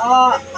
Ah.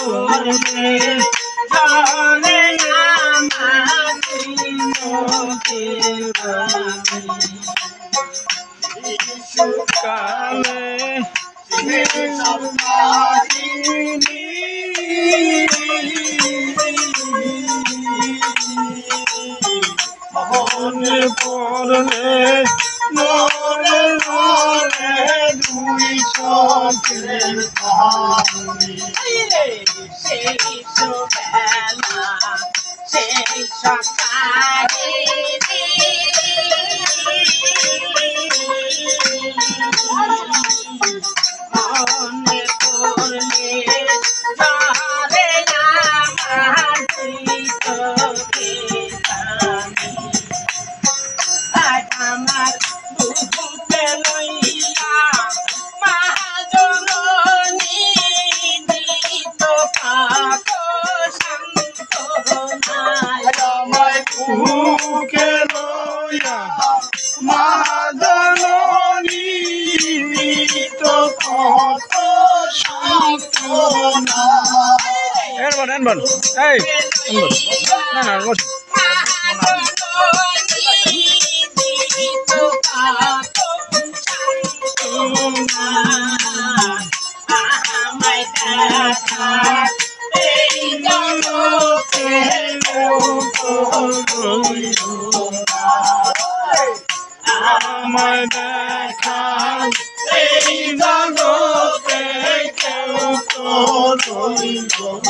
করবে চলে কালে মনে পড়লে নরে নরে দুই চোখে সেই সকালে আনবেন এই আনবেন না না বসুন আমার দেখা এই জানো কেউ তো রইল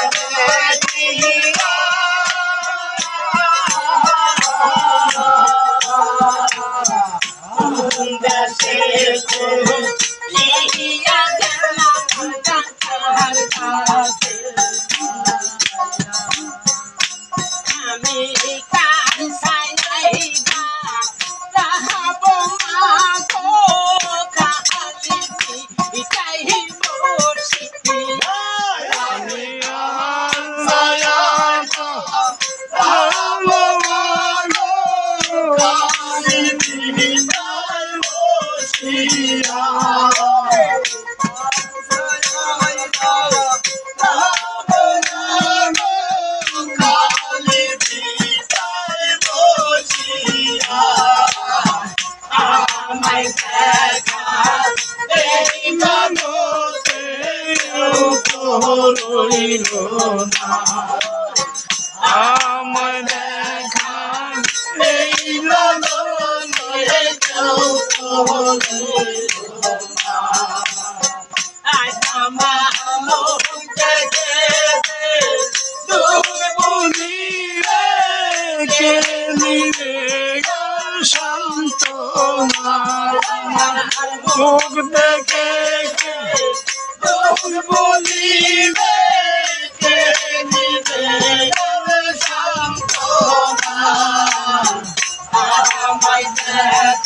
America. রইল না আমার দেখা এই লগনে কেউ আজ আমার শান্ত মুখ দেখে কে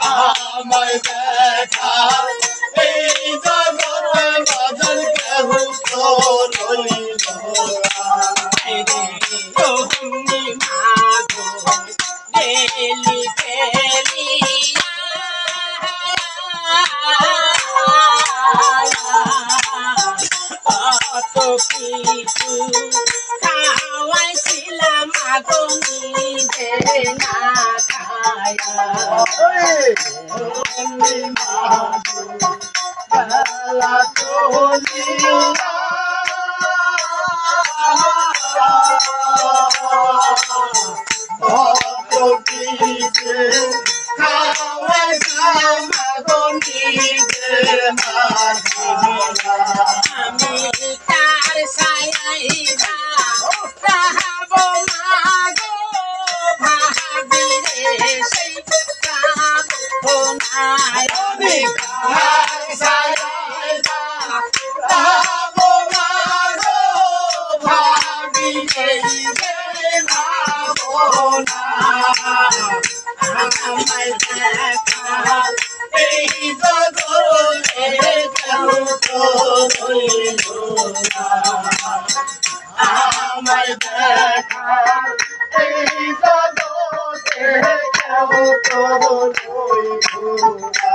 রইল দেখা, এই জগতে বাজার কেউ তো রইল তুমি মাগো ডেলি কত কিছু খাওয়াইছিলাম আগো খায়া আমি আমায় দেখা এই জগতে কেউ তো রইল না। আমায় দেখা এই জগতে কেউ তো রইল না।